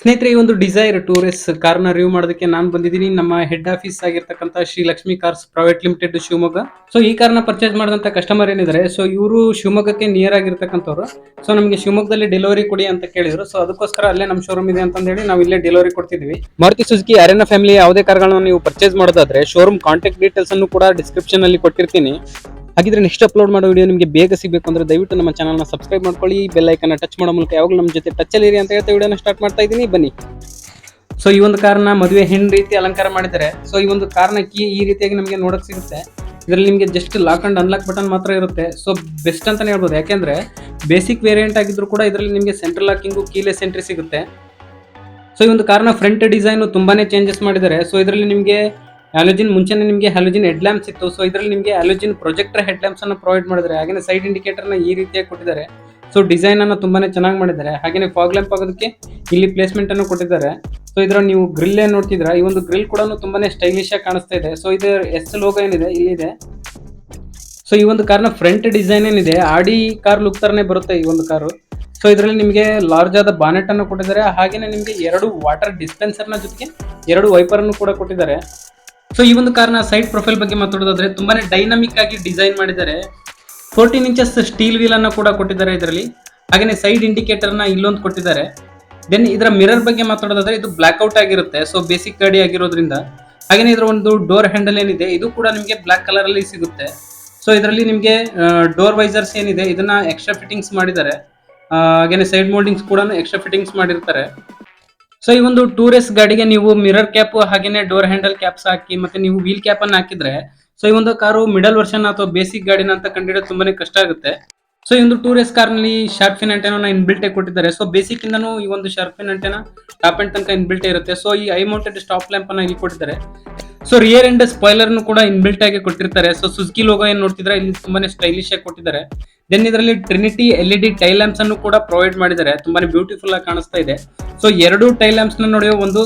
ಸ್ನೇಹಿತರೆ, ಈ ಒಂದು ಡಿಸೈರ್ ಟೂರಿಸ್ ಕಾರ್ನ ರಿವ್ಯೂ ಮಾಡೋದಕ್ಕೆ ನಾನು ಬಂದಿದ್ದೀನಿ. ನಮ್ಮ ಹೆಡ್ ಆಫೀಸ್ ಆಗಿರ್ತಕ್ಕಂಥ Shri Lakshmi cars private limited Shivamogga. So ಈ ಕಾರ್ನ ಪರ್ಚೇಸ್ ಮಾಡಿದಂತ ಕಸ್ಟಮರ್ ಏನಿದ್ದಾರೆ ಸೊ ಇವರು ಶಿವಮೊಗ್ಗಕ್ಕೆ ನಿಯರ್ ಆಗಿರ್ತಕ್ಕಂಥವ್ರು. ಸೊ ನಮಗೆ ಶಿವಮೊಗ್ಗದಲ್ಲಿ ಡೆಲಿವರಿ ಕೊಡಿ ಅಂತ ಕೇಳಿದ್ರು. ಸೊ ಅದಕ್ಕೋಸ್ಕರ ಅಲ್ಲೇ ನಮ್ಮ ಶೋರೂಮ್ ಇದೆ ಅಂತ ಹೇಳಿ ನಾವು ಇಲ್ಲೇ ಡೆಲಿವರಿ ಕೊಡ್ತಿದ್ವಿ. ಮಾರುತಿ ಸುಜುಕಿ, ಅರೆನ ಫ್ಯಾಮಿಲಿ ಯಾವುದೇ ಕಾರ್ಗಳನ್ನ ನೀವು ಪರ್ಚೇಸ್ ಮಾಡೋದಾದ್ರೆ ಶೋರೂಮ್ ಕಾಂಟ್ಯಾಕ್ಟ್ ಡೀಟೇಲ್ಸ್ ಅನ್ನು ಕೂಡ ಡಿಸ್ಕ್ರಿಪ್ಷನ್ ಅಲ್ಲಿ ಕೊಟ್ಟಿರ್ತೀನಿ. ಹಾಗಿದ್ರೆ ನೆಕ್ಸ್ಟ್ ಅಪ್ಲೋಡ್ ಮಾಡೋ ವಿಡಿಯೋ ನಿಮಗೆ ಬೇಗ ಸಿಗಬೇಕು ಅಂದ್ರೆ ದಯವಿಟ್ಟು ನಮ್ಮ ಚಾನಲ್ನ ಸಬ್ಸ್ಕ್ರೈಬ್ ಮಾಡ್ಕೊಳ್ಳಿ ಬೆಲ್ ಐಕನ್ನ ಟಚ್ ಮಾಡೋ ಮೂಲಕ ಯಾವಾಗಲೂ ನಮ್ಮ ಜೊತೆ ಟಚ್ ಇರಿ ಅಂತ ಹೇಳ್ತಾ ವಿಡಿಯೋನ ಸ್ಟಾರ್ಟ್ ಮಾಡ್ತಾ ಇದ್ದೀನಿ. ಬನ್ನಿ. ಸೊ ಈ ಒಂದು ಕಾರಣ ಮದುವೆ ಹೆಣ್ಣು ರೀತಿ ಅಲಂಕಾರ ಮಾಡಿದ್ದಾರೆ. ಸೊ ಈ ಒಂದು ಕಾರಣ ಕೀ ಈ ರೀತಿಯಾಗಿ ನಮಗೆ ನೋಡಕ್ ಸಿಗುತ್ತೆ. ಇದರಲ್ಲಿ ನಿಮಗೆ just lock and unlock button ಮಾತ್ರ ಇರುತ್ತೆ. ಸೊ ಬೆಸ್ಟ್ ಅಂತಾನೆ ಹೇಳ್ಬೋದು. ಯಾಕೆಂದ್ರೆ ಬೇಸಿಕ್ ವೇರಿಯಂಟ್ ಆಗಿದ್ರು ಕೂಡ ಇದರಲ್ಲಿ ನಿಮಗೆ ಸೆಂಟ್ರಲ್ ಲಾಕಿಂಗು ಕೀಲೆಸ್ ಎಂಟ್ರಿ ಸಿಗುತ್ತೆ. ಸೊ ಈ ಒಂದು ಕಾರ್ನ ಫ್ರಂಟ್ ಡಿಸೈನು ತುಂಬಾನೇ ಚೇಂಜಸ್ ಮಾಡಿದ್ದಾರೆ. ಸೊ ಇದರಲ್ಲಿ ನಿಮಗೆ ಹ್ಯಾಲೋಜಿನ್ ಮುಂಚೆನೆ ನಿಮಗೆ ಹ್ಯಾಲೋಜಿನ್ ಹೆಡ್ ಲ್ಯಾಂಪ್ಸ್ ಇತ್ತು ಸೊ ಇದರಲ್ಲಿ ನಿಮಗೆ ಹ್ಯಾಲೋಜಿನ್ ಪ್ರೊಜೆಕ್ಟರ್ ಹೆಡ್ ಲ್ಯಾಂಪ್ಸ್ ಅನ್ನು ಪ್ರೊವೈಡ್ ಮಾಡಿದ್ದಾರೆ. ಹಾಗೆ ಸೈಡ್ ಇಂಡಿಕೇಟರ್ನ ಈ ರೀತಿಯಾಗಿ ಕೊಟ್ಟಿದ್ದಾರೆ. ಸೊ ಡಿಸೈನ್ ಅನ್ನು ತುಂಬಾನೇ ಚೆನ್ನಾಗಿ ಮಾಡಿದ್ದಾರೆ. ಹಾಗೆಯೇ ಫಾಗ್ ಲ್ಯಾಂಪ್ ಆಗೋದಕ್ಕೆ ಇಲ್ಲಿ ಪ್ಲೇಸ್ಮೆಂಟ್ ಅನ್ನು ಕೊಟ್ಟಿದ್ದಾರೆ. ಸೊ ಇದರ ನೀವು ಗ್ರಿಲ್ ಏನು ನೋಡ್ತಿದ್ರೆ ಈ ಒಂದು ಗ್ರಿಲ್ ಕೂಡ ತುಂಬಾನೇ ಸ್ಟೈಲಿಶ್ ಆಗಿ ಕಾಣಿಸ್ತಾ ಇದೆ. ಸೊ ಇದರ ಎಸ್ ಲೋಗೋ ಏನಿದೆ? ಇಲ್ಲಿದೆ ಸೊ ಈ ಒಂದು ಕಾರ್ನ ಫ್ರಂಟ್ ಡಿಸೈನ್ ಏನಿದೆ? ಆಡಿ ಕಾರ್ ಲುಕ್ ತರನೇ ಬರುತ್ತೆ ಈ ಒಂದು ಕಾರು ಸೊ ಇದರಲ್ಲಿ ನಿಮಗೆ ಲಾರ್ಜ್ ಆದ ಬಾನೆಟ್ ಅನ್ನು ಕೊಟ್ಟಿದ್ದಾರೆ. ಹಾಗೆಯೇ ನಿಮಗೆ ಎರಡು ವಾಟರ್ ಡಿಸ್ಪೆನ್ಸರ್ನ ಜೊತೆಗೆ ಎರಡು ವೈಪರ್ ಅನ್ನು ಕೂಡ ಕೊಟ್ಟಿದ್ದಾರೆ. ಸೊ ಈ ಒಂದು ಕಾರ್ನ ಸೈಡ್ ಪ್ರೊಫೈಲ್ ಬಗ್ಗೆ ಮಾತಾಡೋದಾದ್ರೆ ತುಂಬಾನೇ ಡೈನಾಮಿಕ್ ಆಗಿ ಡಿಸೈನ್ ಮಾಡಿದ್ದಾರೆ. ಫೋರ್ಟೀನ್ ಇಂಚಸ್ ಸ್ಟೀಲ್ ವೀಲ್ ಅನ್ನ ಕೂಡ ಕೊಟ್ಟಿದ್ದಾರೆ ಇದರಲ್ಲಿ. ಹಾಗೆ ಸೈಡ್ ಇಂಡಿಕೇಟರ್ನ ಇಲ್ಲೊಂದು ಕೊಟ್ಟಿದ್ದಾರೆ. ದೆನ್ ಇದರ ಮಿರರ್ ಬಗ್ಗೆ ಮಾತಾಡೋದಾದ್ರೆ ಇದು ಬ್ಲಾಕ್ ಔಟ್ ಆಗಿರುತ್ತೆ ಸೊ ಬೇಸಿಕ್ ಗಾಡಿ ಆಗಿರೋದ್ರಿಂದ. ಹಾಗೇನೆ ಇದರ ಒಂದು ಡೋರ್ ಹ್ಯಾಂಡಲ್ ಏನಿದೆ, ಇದು ಕೂಡ ನಿಮಗೆ ಬ್ಲಾಕ್ ಕಲರ್ ಅಲ್ಲಿ ಸಿಗುತ್ತೆ. ಸೊ ಇದರಲ್ಲಿ ನಿಮಗೆ ಡೋರ್ ವೈಸರ್ಸ್ ಏನಿದೆ, ಇದನ್ನ ಎಕ್ಸ್ಟ್ರಾ ಫಿಟ್ಟಿಂಗ್ಸ್ ಮಾಡಿದ್ದಾರೆ. ಹಾಗೇನೆ ಸೈಡ್ ಮೋಲ್ಡಿಂಗ್ಸ್ ಕೂಡ ಎಕ್ಸ್ಟ್ರಾ ಫಿಟ್ಟಿಂಗ್ಸ್ ಮಾಡಿರ್ತಾರೆ. ಸೊ ಈ ಒಂದು ಟೂರಿಸ್ಟ್ ಗಾಡಿಗೆ ನೀವು ಮಿರರ್ ಕ್ಯಾಪ್ ಹಾಗೇನೆ ಡೋರ್ ಹ್ಯಾಂಡಲ್ ಕ್ಯಾಪ್ಸ್ ಹಾಕಿ ಮತ್ತೆ ನೀವು ವೀಲ್ ಕ್ಯಾಪ್ ಅನ್ನು ಹಾಕಿದ್ರೆ ಸೊ ಈ ಒಂದು ಕಾರು ಮಿಡಲ್ ವರ್ಷನ್ ಅಥವಾ ಬೇಸಿಕ್ ಗಾಡಿನ ಅಂತ ಕಂಡಿಡೋದು ತುಂಬಾನೇ ಕಷ್ಟ ಆಗುತ್ತೆ. ಸೊ ಈ ಒಂದು ಟೂರಿಸ್ಟ್ ಕಾರ್ನಲ್ಲಿ ಶಾರ್ಪಿನ್ ಅಂಟೆನ ಇನ್ಬಿಲ್ಟ್ ಕೊಟ್ಟಿದ್ದಾರೆ. ಸೊ ಬೇಸಿಕ್ ಇಂದನು ಈ ಒಂದು shark fin antenna top end ತನಕ ಇನ್ಬಿಲ್ಟ್ ಇರುತ್ತೆ. ಸೊ ಈ ಐ ಮೌಂಟೆಡ್ ಸ್ಟಾಪ್ ಲ್ಯಾಂಪ್ ಅನ್ನ ಇಲ್ಲಿ ಕೊಟ್ಟಿದ್ದಾರೆ. ಸೊ ರಿಯರ್ ಎಂಡ್ ಸ್ಪಾಯ್ಲರ್ ಕೂಡ ಇನ್ಬಿಲ್ಟ್ ಆಗಿ ಕೊಟ್ಟಿರ್ತಾರೆ. ಸೊ ಸುಜುಕಿ ಲೋಗೋ ಏನ್ ನೋಡ್ತಿದ್ರೆ, ಇಲ್ಲಿ ತುಂಬಾನೇ ಸ್ಟೈಲಿಶ್ ಆಗಿ ಕೊಟ್ಟಿದ್ದಾರೆ. ದೆನ್ ಇದರಲ್ಲಿ trinity L E D tail lamps ಅನ್ನು ಕೂಡ ಪ್ರೊವೈಡ್ ಮಾಡಿದ್ದಾರೆ. ತುಂಬಾನೇ ಬ್ಯೂಟಿಫುಲ್ ಆಗಿ ಕಾಣಿಸ್ತಾ ಇದೆ. ಸೊ ಎರಡು ಟೈಲ್ ಲ್ಯಾಂಪ್ಸ್ನ ನೋಡಿ ಒಂದು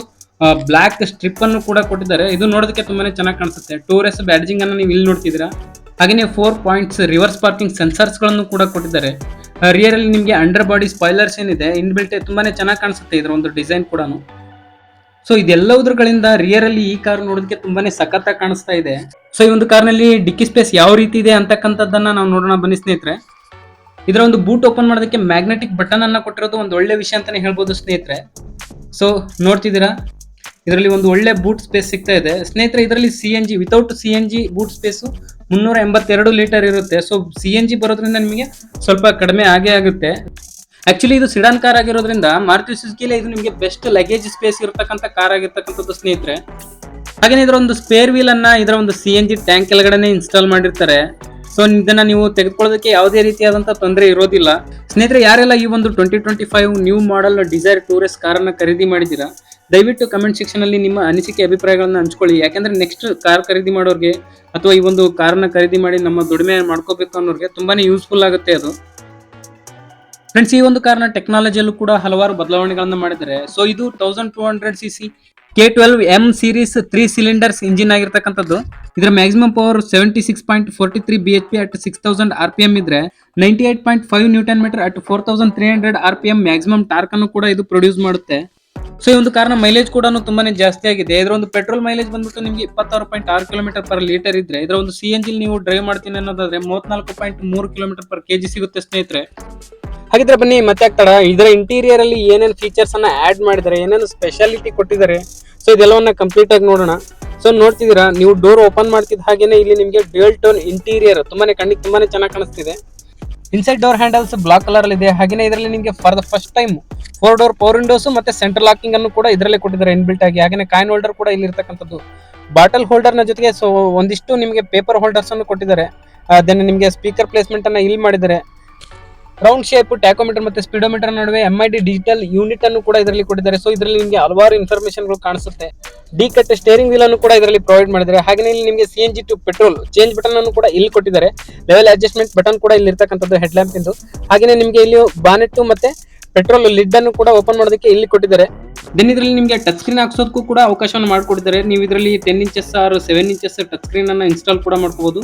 ಬ್ಲಾಕ್ ಸ್ಟ್ರಿಪ್ ಅನ್ನು ಕೂಡ ಕೊಟ್ಟಿದ್ದಾರೆ. ಇದು ನೋಡೋದಕ್ಕೆ ತುಂಬಾನೇ ಚೆನ್ನಾಗಿ ಕಾಣಿಸುತ್ತೆ. ಟೂರಿಸ್ಟ್ ಬ್ಯಾಡ್ಜಿಂಗ್ ಅನ್ನು ನೀವು ಇಲ್ಲಿ ನೋಡ್ತಿದ್ದೀರಾ. ಹಾಗೆಯೇ ಫೋರ್ ಪಾಯಿಂಟ್ಸ್ ರಿವರ್ಸ್ ಪಾರ್ಕಿಂಗ್ ಸೆನ್ಸರ್ಸ್ಗಳನ್ನು ಕೂಡ ಕೊಟ್ಟಿದ್ದಾರೆ. ರಿಯರ್ ಅಲ್ಲಿ ನಿಮಗೆ ಅಂಡರ್ ಬಾಡಿ ಸ್ಪಾಯ್ಲರ್ಸ್ ಏನಿದೆ ಇನ್ಬಿಲ್ಟ್ ತುಂಬಾನೇ ಚೆನ್ನಾಗಿ ಕಾಣಿಸುತ್ತೆ ಇದರ ಒಂದು ಡಿಸೈನ್ ಕೂಡ ಸೊ ಇದೆಲ್ಲವುದ್ರಗಳಿಂದ ರಿಯರ್ ಅಲ್ಲಿ ಈ ಕಾರ್ ನೋಡೋದಕ್ಕೆ ತುಂಬಾನೇ ಸಖತ್ತಾಗಿ ಕಾಣಿಸ್ತಾ ಇದೆ. ಸೊ ಈ ಒಂದು ಕಾರ್ನಲ್ಲಿ ಡಿಕ್ಕಿ ಸ್ಪೇಸ್ ಯಾವ ರೀತಿ ಇದೆ ಅಂತಕ್ಕಂಥದ್ದನ್ನ ನಾವು ನೋಡೋಣ ಬನ್ನಿ ಸ್ನೇಹಿತರೆ. ಇದರ ಒಂದು ಬೂಟ್ ಓಪನ್ ಮಾಡೋದಕ್ಕೆ ಮ್ಯಾಗ್ನೆಟಿಕ್ ಬಟನ್ ಅನ್ನ ಕೊಟ್ಟಿರೋದು ಒಂದು ಒಳ್ಳೆ ವಿಷಯ ಅಂತಾನೆ ಹೇಳ್ಬೋದು ಸ್ನೇಹಿತರೆ. ಸೊ ನೋಡ್ತಿದ್ದೀರಾ? ಇದರಲ್ಲಿ ಒಂದು ಒಳ್ಳೆ ಬೂಟ್ ಸ್ಪೇಸ್ ಸಿಗ್ತಾ ಇದೆ. ಸ್ನೇಹಿತರೆ, ಇದರಲ್ಲಿ C N G without C N G boot space ಮುನ್ನೂರ ಎಂಬತ್ತೆರಡು ಲೀಟರ್ ಇರುತ್ತೆ. ಸೊ ಸಿ ಎನ್ ಜಿ ಬರೋದ್ರಿಂದ ನಿಮಗೆ ಸ್ವಲ್ಪ ಕಡಿಮೆ ಆಗೇ ಆಗುತ್ತೆ. ಆಕ್ಚುಲಿ ಇದು ಸಿಡಾನ್ ಕಾರ್ ಆಗಿರೋದ್ರಿಂದ ಮಾರುತಿ ಸುಜುಕಿಲಿ ಇದು ನಿಮಗೆ ಬೆಸ್ಟ್ ಲಗೇಜ್ ಸ್ಪೇಸ್ ಇರತಕ್ಕಂಥ ಕಾರ್ ಆಗಿರ್ತಕ್ಕಂಥದ್ದು ಸ್ನೇಹಿತರೆ. ಹಾಗೇನೆ ಇದರ ಒಂದು ಸ್ಪೇರ್ ವೀಲ್ ಅನ್ನ ಇದರ ಒಂದು ಸಿ ಎನ್ ಜಿ ಟ್ಯಾಂಕ್ ಕೆಳಗಡೆನೆ ಇನ್ಸ್ಟಾಲ್ ಮಾಡಿರ್ತಾರೆ. ಸೊ ಇದನ್ನ ನೀವು ತೆಗೆದುಕೊಳ್ಳೋದಕ್ಕೆ ಯಾವುದೇ ರೀತಿಯಾದಂತಹ ತೊಂದರೆ ಇರೋದಿಲ್ಲ. ಸ್ನೇಹಿತರೆ, ಯಾರೆಲ್ಲ ಈ ಒಂದು twenty twenty five new model Dzire tourist ಕಾರನ್ನ ಖರೀದಿ ಮಾಡಿದ್ದೀರಾ, ದಯವಿಟ್ಟು ಕಮೆಂಟ್ ಸೆಕ್ಷನ್ ಅಲ್ಲಿ ನಿಮ್ಮ ಅನಿಸಿಕೆ ಅಭಿಪ್ರಾಯಗಳನ್ನ ಹಂಚ್ಕೊಳ್ಳಿ. ಯಾಕಂದ್ರೆ ನೆಕ್ಸ್ಟ್ ಕಾರ್ ಖರೀದಿ ಮಾಡೋರಿಗೆ ಅಥವಾ ಈ ಒಂದು ಕಾರ್ನ ಖರೀದಿ ಮಾಡಿ ನಮ್ಮ ದುಡಿಮೆ ಮಾಡ್ಕೋಬೇಕು ಅನ್ನೋರಿಗೆ ತುಂಬಾನೇ ಯೂಸ್ಫುಲ್ ಆಗುತ್ತೆ ಅದು. ಫ್ರೆಂಡ್ಸ್ ಈ ಒಂದು ಕಾರಣ ಟೆಕ್ನಾಲಜಿಯಲ್ಲೂ ಕೂಡ ಹಲವಾರು ಬದಲಾವಣೆಗಳನ್ನು ಮಾಡಿದರೆ ಸೊ ಇದು thousand two hundred C C K twelve M series three cylinders engine ಆಗಿರ್ತಕ್ಕಂಥದ್ದು. ಇದರ maximum power seventy six point forty three B H P at six thousand R P M ಇದ್ರೆ ninety eight point five newton metre at four thousand three hundred R P M maximum torque ಅನ್ನು ಕೂಡ ಇದು produce ಮಾಡುತ್ತೆ. So ಈ ಒಂದು ಕಾರಣ mileage ಕೂಡ ತುಂಬಾನೇ ಜಾಸ್ತಿ ಆಗಿದೆ. ಇದರ ಒಂದು ಪೆಟ್ರೋಲ್ ಮೈಲೇಜ್ ಬಂದ್ಬಿಟ್ಟು ನಿಮಗೆ ಇಪ್ಪತ್ತಾರು ಪಾಯಿಂಟ್ ಆರು ಕಿಲೋಮೀಟರ್ ಪರ್ ಲೀಟರ್ ಇದ್ರೆ, ಇದರ ಒಂದು ಸಿ ಎನ್ ಜಿ ನೀವು ಡ್ರೈವ್ ಮಾಡ್ತೀನಿ ಅನ್ನೋದಾದ್ರೆ ಮೂವತ್ನಾಲ್ಕು ಪಾಯಿಂಟ್ ಮೂರು ಕಿಲೋಮೀಟರ್ ಪರ್ ಕೆಜಿ ಸಿಗುತ್ತೆ ಸ್ನೇಹಿತರೆ. ಹಾಗಿದ್ರೆ ಬನ್ನಿ, ಮತ್ತೆ ಆಗ್ತಾರ ಇದರ ಇಂಟೀರಿಯರ್ ಅಲ್ಲಿ ಏನೇನು ಫೀಚರ್ಸ್ ಅನ್ನ ಆಡ್ ಮಾಡಿದ್ದಾರೆ ಏನೇನು ಸ್ಪೆಷಾಲಿಟಿ ಕೊಟ್ಟಿದ್ದಾರೆ ಸೊ ಇದೆಲ್ಲವನ್ನ ಕಂಪ್ಲೀಟ್ ಆಗಿ ನೋಡೋಣ. ಸೊ ನೋಡ್ತಿದ್ದೀರಾ, ನೀವು ಡೋರ್ ಓಪನ್ ಮಾಡ್ತಿದ್ದ ಹಾಗೇನೆ ಇಲ್ಲಿ ನಿಮಗೆ ಡ್ಯೂಯಲ್ ಟೋನ್ ಇಂಟೀರಿಯರ್ ತುಂಬಾನೇ ಕಣ್ಣಿಗೆ ತುಂಬಾನೇ ಚೆನ್ನಾಗಿ ಕಾಣಿಸ್ತಿದೆ. Inside door handles black colour ಅಲ್ಲಿ ಇದೆ. ಹಾಗೆ ಇದರಲ್ಲಿ ನಿಮಗೆ for the first time four door power windows ಮತ್ತೆ ಸೆಂಟ್ರಲ್ ಲಾಕಿಂಗ್ ಅನ್ನು ಕೂಡ ಇದರಲ್ಲೇ ಕೊಟ್ಟಿದ್ದಾರೆ ಇನ್ಬಿಲ್ಟ್ ಆಗಿ. ಹಾಗೆ ಕಾಯಿನ್ ಹೋಲ್ಡರ್ ಕೂಡ ಇಲ್ಲಿ ಇರ್ತಕ್ಕಂಥದ್ದು. ಬಾಟಲ್ ಹೋಲ್ಡರ್ನ ಜೊತೆಗೆ ಸೊ ಒಂದಿಷ್ಟು ನಿಮಗೆ ಪೇಪರ್ ಹೋಲ್ಡರ್ಸ್ ಅನ್ನು ಕೊಟ್ಟಿದ್ದಾರೆ. ದೆನ್ ನಿಮಗೆ ಸ್ಪೀಕರ್ ಪ್ಲೇಸ್ಮೆಂಟ್ ಅನ್ನ ಇಲ್ಲಿ ಮಾಡಿದ್ದಾರೆ. ರೌಂಡ್ ಶೇಪ್ ಟ್ಯಾಕೋಮೀಟರ್ ಮತ್ತೆ ಸ್ಪೀಡೋಮೀಟರ್ ನಡುವೆ M I D digital unit ಅನ್ನು ಕೂಡ ಇದರಲ್ಲಿ ಕೊಟ್ಟಿದ್ದಾರೆ. ಸೊ ಇದರಲ್ಲಿ ನಿಮಗೆ ಹಲವಾರು ಇನ್ಫಾರ್ಮೇಶನ್ಗಳು ಕಾಣಿಸುತ್ತೆ. ಡಿ ಕಟ್ ಸ್ಟೇರಿಂಗ್ ವೀಲ್ ಅನ್ನು ಕೂಡ ಇದರಲ್ಲಿ ಪ್ರೊವೈಡ್ ಮಾಡಿದ್ದಾರೆ. ಹಾಗೆ ಇಲ್ಲಿ ನಿಮಗೆ C N G to petrol change button ಅನ್ನು ಕೂಡ ಇಲ್ಲಿ ಕೊಟ್ಟಿದ್ದಾರೆ. ಲೆವೆಲ್ ಅಡ್ಜಸ್ಟ್ಮೆಂಟ್ ಬಟನ್ ಕೂಡ ಇಲ್ಲಿ ಇರ್ತಕ್ಕಂಥದ್ದು ಹೆಡ್ ಲ್ಯಾಂಪ್ ಇಂದು. ಹಾಗೆ ನಿಮಗೆ ಇಲ್ಲಿ ಬಾನೆಟ್ ಮತ್ತೆ ಪೆಟ್ರೋಲ್ ಲಿಡ್ ಅನ್ನು ಕೂಡ ಓಪನ್ ಮಾಡೋದಕ್ಕೆ ಇಲ್ಲಿ ಕೊಟ್ಟಿದ್ದಾರೆ. ದೆನ್ ಇದರಲ್ಲಿ ನಿಮಗೆ ಟಚ್ ಸ್ಕ್ರೀನ್ ಹಾಕ್ಸೋದಕ್ಕೂ ಕೂಡ ಅವಕಾಶವನ್ನು ಮಾಡಿಕೊಟ್ಟಿದ್ದಾರೆ. ನೀವು ಇದರಲ್ಲಿ ಟೆನ್ ಇಂಚಸ್ ಆರು ಸೆವೆನ್ ಇಂಚಸ್ ಟಚ್ ಸ್ಕ್ರೀನ್ ಅನ್ನು ಇನ್ಸ್ಟಾಲ್ ಕೂಡ ಮಾಡ್ಕೋಬಹುದು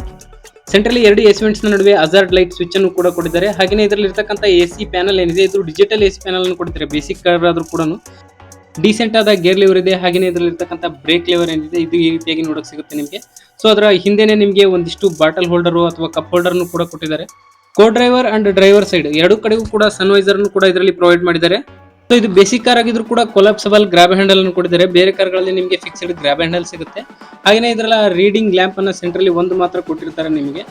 ಸೆಂಟ್ರಲ್ಲಿ ಎರಡು ಎಸಿ ವೆಂಟ್ಸ್ ನಡುವೆ ಅಜಾರ್ಡ್ ಲೈಟ್ ಸ್ವಿಚ್ ಅನ್ನು ಕೂಡ ಕೊಟ್ಟಿದ್ದಾರೆ. ಹಾಗೆಯೇ ಇದರಲ್ಲಿ ಇರತಕ್ಕಂಥ ಎ ಸಿ ಪ್ಯಾನಲ್ ಏನಿದೆ ಇದು ಡಿಜಿಟಲ್ ಎ ಸಿ ಪ್ಯಾನಲ್ ಅನ್ನು ಕೊಟ್ಟಿದ್ದಾರೆ. ಬೇಸಿಕ್ ಕಾರ್ ಆದರೂ ಕೂಡ ಡೀಸೆಂಟ್ ಆದ ಗೇರ್ ಲಿವರ್ ಇದೆ ಹಾಗೆಯೇ ಇದರಲ್ಲಿ ಇರ್ತಕ್ಕಂಥ ಬ್ರೇಕ್ ಲಿವರ್ ಏನಿದೆ, ಇದು ಈ ರೀತಿಯಾಗಿ ನೋಡಕ್ ಸಿಗುತ್ತೆ ನಿಮಗೆ. ಸೊ ಅದರ ಹಿಂದೆನೆ ನಿಮಗೆ ಒಂದಿಷ್ಟು ಬಾಟಲ್ ಹೋಲ್ಡರ್ ಅಥವಾ ಕಪ್ ಹೋಲ್ಡರ್ ಕೂಡ ಕೊಟ್ಟಿದ್ದಾರೆ. Co driver and driver side ಎರಡು ಕಡೆಗೂ ಕೂಡ ಸನ್ವೈಸರ್ನು ಕೂಡ ಇದರಲ್ಲಿ ಪ್ರೊವೈಡ್ ಮಾಡಿದ್ದಾರೆ. ಸೊ ಇದು ಬೇಸಿಕ್ ಕಾರ್ ಆಗಿದ್ರು ಕೂಡ ಕೊಲಾಪ್ಸಬಲ್ ಗ್ರಾಬ್ ಹ್ಯಾಂಡಲ್ ಅನ್ನು ಕೊಟ್ಟಿದ್ದಾರೆ. ಬೇರೆ ಕಾರ್ಗಳಲ್ಲಿ ನಿಮಗೆ ಫಿಕ್ಸ್ಡ್ ಗ್ರಾಬ್ ಹ್ಯಾಂಡಲ್ ಸಿಗುತ್ತೆ. ಹಾಗೆಯೇ ಇದರಲ್ಲಿ ರೀಡಿಂಗ್ ಲ್ಯಾಂಪ್ ಅನ್ನ ಸೆಂಟ್ರಲ್ಲಿ ಒಂದು ಮಾತ್ರ ಕೊಟ್ಟಿರ್ತಾರೆ ನಿಮಗೆ.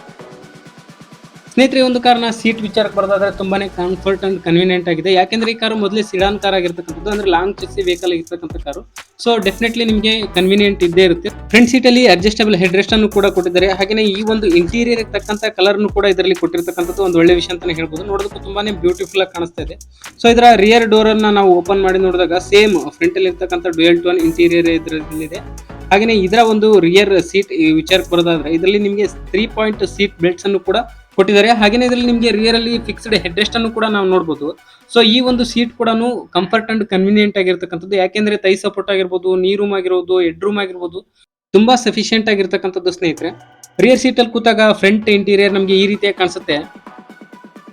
ಸ್ನೇಹಿತರೆ ಒಂದು ಒಂದು ನಾ ಸೀಟ್ ವಿಚಾರಕ್ಕೆ ಬರೋದಾದ್ರೆ ತುಂಬಾನೇ ಕಂಫರ್ಟ್ ಅಂಡ್ ಕನ್ವೀನಿಯಂಟ್ ಆಗಿದೆ. ಯಾಕೆಂದ್ರೆ ಈ ಕಾರು ಮೊದಲೇ ಸಿಡಾನ್ ಕಾರ್ ಆಗಿರ್ತಕ್ಕಂಥದ್ದು, ಅಂದ್ರೆ ಲಾಂಗ್ ಚೆಸ್ಸಿ ವೆಹಿಕಲ್ ಆಗಿರ್ತಕ್ಕಂಥ ಕಾರು. ಸೊ ಡೆಫಿನೆಟ್ಲಿ ನಿಮಗೆ ಕನ್ವೀನಿಯಂಟ್ ಇದ್ದೇ ಇರುತ್ತೆ. ಫ್ರಂಟ್ ಸೀಟ್ ಅಲ್ಲಿ ಅಡ್ಜಸ್ಟಬಲ್ ಹೆಡ್ ರೆಸ್ಟ್ ಅನ್ನು ಕೂಡ ಕೊಟ್ಟಿದ್ದಾರೆ. ಹಾಗೆಯೇ ಈ ಒಂದು ಇಂಟೀರಿಯರ್ ಇರ್ತಕ್ಕಂಥ ಕಲರ್ ಕೂಡ ಇದರಲ್ಲಿ ಕೊಟ್ಟಿರ್ತಕ್ಕಂಥದ್ದು ಒಂದು ಒಳ್ಳೆ ವಿಷಯ ಅಂತಾನೆ ಹೇಳ್ಬೋದು. ನೋಡೋದಕ್ಕೂ ತುಂಬಾನೇ ಬ್ಯೂಟಿಫುಲ್ ಆಗಿ ಕಾಣಿಸ್ತಾ ಇದೆ. ಸೊ ಇದರ ರಿಯರ್ ಡೋರ್ ಅನ್ನ ನಾವು ಓಪನ್ ಮಾಡಿ ನೋಡಿದಾಗ ಸೇಮ್ ಫ್ರಂಟ್ ಅಲ್ಲಿ ಇರ್ತಕ್ಕಂಥ ಡುಯಲ್ ಟೋನ್ ಇಂಟೀರಿಯರ್ ಇದರಲ್ಲಿದೆ. ಹಾಗೆಯೇ ಇದರ ಒಂದು ರಿಯರ್ ಸೀಟ್ ವಿಚಾರಕ್ಕೆ ಬರೋದಾದ್ರೆ, ಇದರಲ್ಲಿ ನಿಮಗೆ ತ್ರೀ ಪಾಯಿಂಟ್ ಸೀಟ್ ಬೆಲ್ಟ್ಸ್ ಅನ್ನು ಕೂಡ ಕೊಟ್ಟಿದ್ದಾರೆ. ಹಾಗೆಯೇ ಇದರಲ್ಲಿ ನಿಮಗೆ ರಿಯರ್ ಅಲ್ಲಿ ಫಿಕ್ಸ್ಡ್ ಹೆಡ್ ರೆಸ್ಟ್ ಅನ್ನು ಕೂಡ ನಾವು ನೋಡಬಹುದು ಸೊ ಈ ಒಂದು ಸೀಟ್ ಕೂಡ ಕಂಫರ್ಟ್ ಅಂಡ್ ಕನ್ವಿನಿಯೆಂಟ್ ಆಗಿರ್ತಕ್ಕಂಥದ್ದು. ಯಾಕೆಂದ್ರೆ ತೈ ಸಪೋರ್ಟ್ ಆಗಿರ್ಬೋದು ನೀ ರೂಮ್ ಆಗಿರ್ಬೋದು ಹೆಡ್ ರೂಮ್ ಆಗಿರ್ಬೋದು, ತುಂಬಾ ಸಫಿಶಿಯಂಟ್ ಆಗಿರ್ತಕ್ಕಂಥದ್ದು ಸ್ನೇಹಿತರೆ. ರಿಯರ್ ಸೀಟ್ ಅಲ್ಲಿ ಕೂತಾಗ ಫ್ರಂಟ್ ಇಂಟೀರಿಯರ್ ನಮಗೆ ಈ ರೀತಿಯಾಗಿ ಕಾಣಿಸುತ್ತೆ.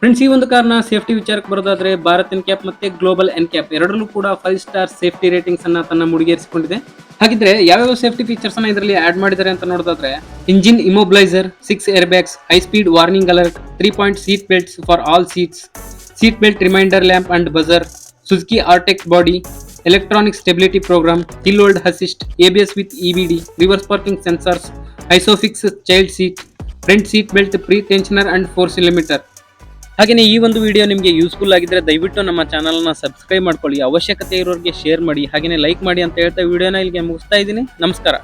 ಫ್ರೆಂಡ್ಸ್ ಈ ಒಂದು ಕಾರಣ ಸೇಫ್ಟಿ ವಿಚಾರಕ್ಕೆ ಬರೋದಾದ್ರೆ ಭಾರತ್ ಎನ್ ಕ್ಯಾಪ್ ಮತ್ತೆ ಗ್ಲೋಬಲ್ ಎನ್ ಕ್ಯಾಪ್ ಎರಡರಲ್ಲೂ ಕೂಡ ಫೈವ್ ಸ್ಟಾರ್ ಸೇಫ್ಟಿ ರೇಟಿಂಗ್ಸ್ ಅನ್ನ ತನ್ನ ಮುಡಿಗೇರಿಸಿಕೊಂಡಿದೆ. ಹಾಗಿದ್ರೆ ಯಾವ್ಯಾವ ಸೇಫ್ಟಿ ಫೀಚರ್ಸ್ ಅನ್ನ ಇದರಲ್ಲಿ ಆಡ್ ಮಾಡಿದ್ದಾರೆ ಅಂತ ನೋಡೋದಾದ್ರೆ engine immobiliser six air bags high speed warning alert three point seat belts for all seats seat belt reminder lamp and buzzer Suzuki Heartect body electronic stability program hill hold assist ABS with D reverse parking sensors ISOFIX child seat front seat belt pre tensioner and force limiter ಹಾಗೆಯೇ ಈ ಒಂದು video ನಿಮಗೆ useful ಆಗಿದ್ರೆ ದಯವಿಟ್ಟು ನಮ್ಮ ಚಾನಲ್ನ subscribe ಮಾಡ್ಕೊಳ್ಳಿ. ಅವಶ್ಯಕತೆ ಇರೋರಿಗೆ ಶೇರ್ ಮಾಡಿ. ಹಾಗೆಯೇ ಲೈಕ್ ಮಾಡಿ ಅಂತ ಹೇಳ್ತಾ ವಿಡಿಯೋನ ಇಲ್ಲಿಗೆ ಮುಗಿಸ್ತಾ ಇದ್ದೀನಿ. ನಮಸ್ಕಾರ.